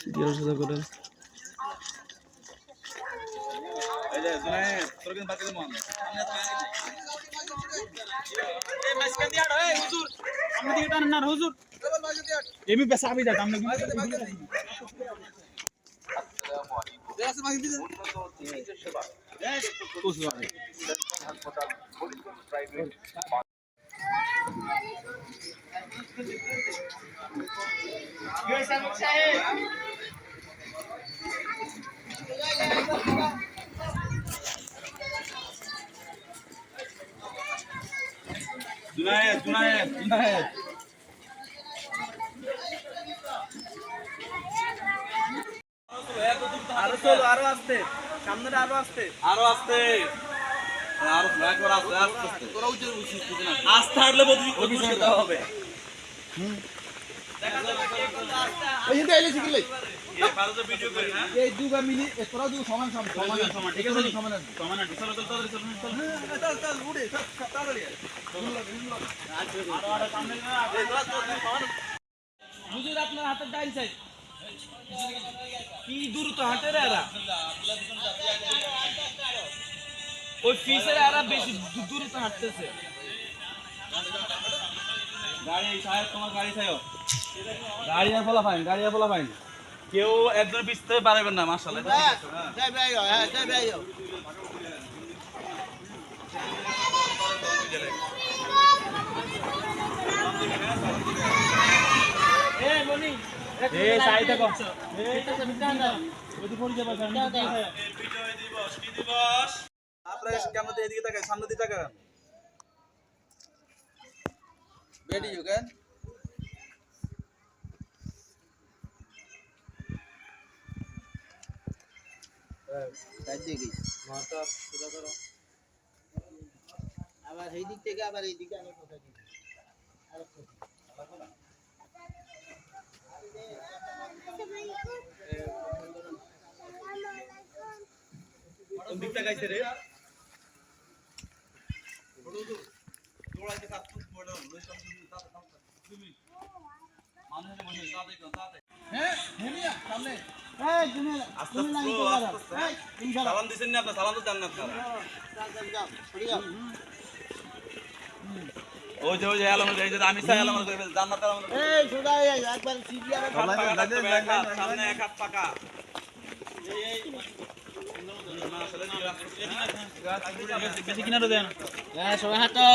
Serial সোজা করেন এই যে জুনায়েদ জুনায়েদ জুনায়েদ জুনায়েদ। আরও চলো আরও আসতে। সামনে আরও আসতে। আরও আস্তে। আরও একবার আস্তে আস্তে আস্তে। তোরা উঠে উঠিস না আস্থা হারলে বদলি অভিষেক হবে। এই যে এলে শিখলে এই পারো তো ভিডিও করি না। এই দুগা মিলি তোরা দু সমান সমান। সমান সমান ঠিক আছে সমান সমান আছে চলো চলো চলো চলো। চলো চল চল উড়ে তাড়াতাড়ি আরও আরও সামনে না হুজুর আপনার হাতের ডাইন সাইড কি দ্রুত হাঁটে রে এরা? ওই ফিসের এরা বেশি দ্রুত হাঁটতেছে। গাড়ি সাহেব তোমার গাড়ি সাহেব গাড়ি আর ফলা ফাইন গাড়ি আর ফলা ফাইন কেউ একজন পিছতে পারবেন না মাশাআল্লাহ যাই ভাই হ্যাঁ যাই ভাই এই সাইড দেখো আপনারা কেমন এদিকে তাকান সামনে আবার এই দিক থেকে, আবার এই দিকে আমি কোথায় দিই কোন দিক তাকাইছে রে? হ্যাঁ সালাম দিছেন না আপনার সালাম তো দেন না আপনারা। ওই যে ওই যে আলম এই যে আমি চাই আলম জান্নাত আলম এই সোজা এই একবার সিজিয়ারে সামনে এক হাত পাকা। বেশি কিনারে দেন হ্যাঁ সবাই হাঁটো।